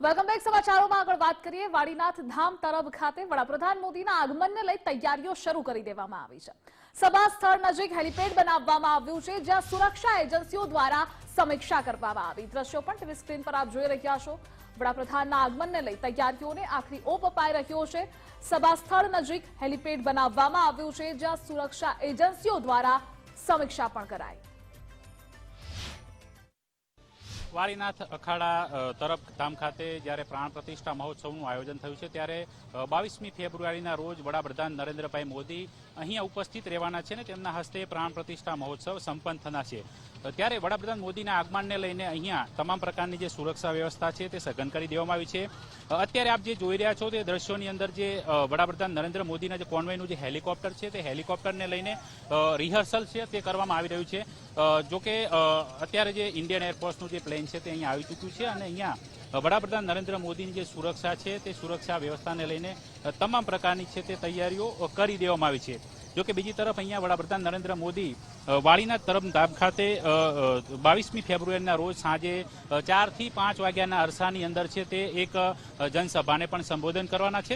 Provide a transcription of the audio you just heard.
Welcome back સમાચારોમાં આગળ વાત કરીએ. વાડીનાથ ધામ તરફ ખાતે વડાપ્રધાન મોદીના આગમનને લઈ તૈયારીઓ શરૂ કરી દેવામાં આવી છે. સભા સ્થળ નજીક હેલિપેડ બનાવવામાં આવ્યું છે, જ્યાં સુરક્ષા એજન્સીઓ દ્વારા સમીક્ષા કરવામાં આવી. દ્રશ્યો પણ ટીવી સ્ક્રીન પર આપ જોઈ રહ્યા છો. વડાપ્રધાનના આગમનને લઈ તૈયારીઓને આખરી ઓપ અપાઈ રહ્યો છે. સભા સ્થળ નજીક હેલિપેડ બનાવવામાં આવ્યું છે, જ્યાં સુરક્ષા એજન્સીઓ દ્વારા સમીક્ષા પણ કરાઈ. વારીનાથ અખાડા તરફ ધામ ખાતે જ્યારે પ્રાણ પ્રતિષ્ઠા મહોત્સવનું આયોજન થયું છે, ત્યારે બાવીસમી ફેબ્રુઆરીના રોજ વડાપ્રધાન નરેન્દ્રભાઈ મોદી અહીંયા ઉપસ્થિત રહેવાના છે ને તેમના હસ્તે પ્રાણ પ્રતિષ્ઠા મહોત્સવ સંપન્ન થના છે. ત્યારે વડાપ્રધાન મોદીના આગમનને લઈને અહીંયા તમામ પ્રકારની જે સુરક્ષા વ્યવસ્થા છે તે સઘન કરી દેવામાં આવી છે. અત્યારે આપ જે જોઈ રહ્યા છો તે દ્રશ્યોની અંદર જે વડાપ્રધાન નરેન્દ્ર મોદીના જે કોન્વેયનું જે હેલિકોપ્ટર છે તે હેલિકોપ્ટરને લઈને રિહર્સલ છે તે કરવામાં આવી રહ્યું છે. અ, જો કે અ, અત્યારે જે ઇન્ડિયન એરફોર્સનું જે પ્લેન છે તે અહીંયા આવી ચૂક્યું છે અને અહીંયા વડાપ્રધાન નરેન્દ્ર મોદીની જે સુરક્ષા છે તે સુરક્ષા વ્યવસ્થાને લઈને તમામ પ્રકારની છે તે તૈયારીઓ કરી દેવામાં આવી છે. જો કે બીજી તરફ અહીંયા વડાપ્રધાન નરેન્દ્ર મોદી વાડીના તરફ ખાતે બાવીસમી ફેબ્રુઆરીના રોજ સાંજે ચારથી પાંચ વાગ્યાના અરસાની અંદર છે તે એક જનસભાને પણ સંબોધન કરવાના છે.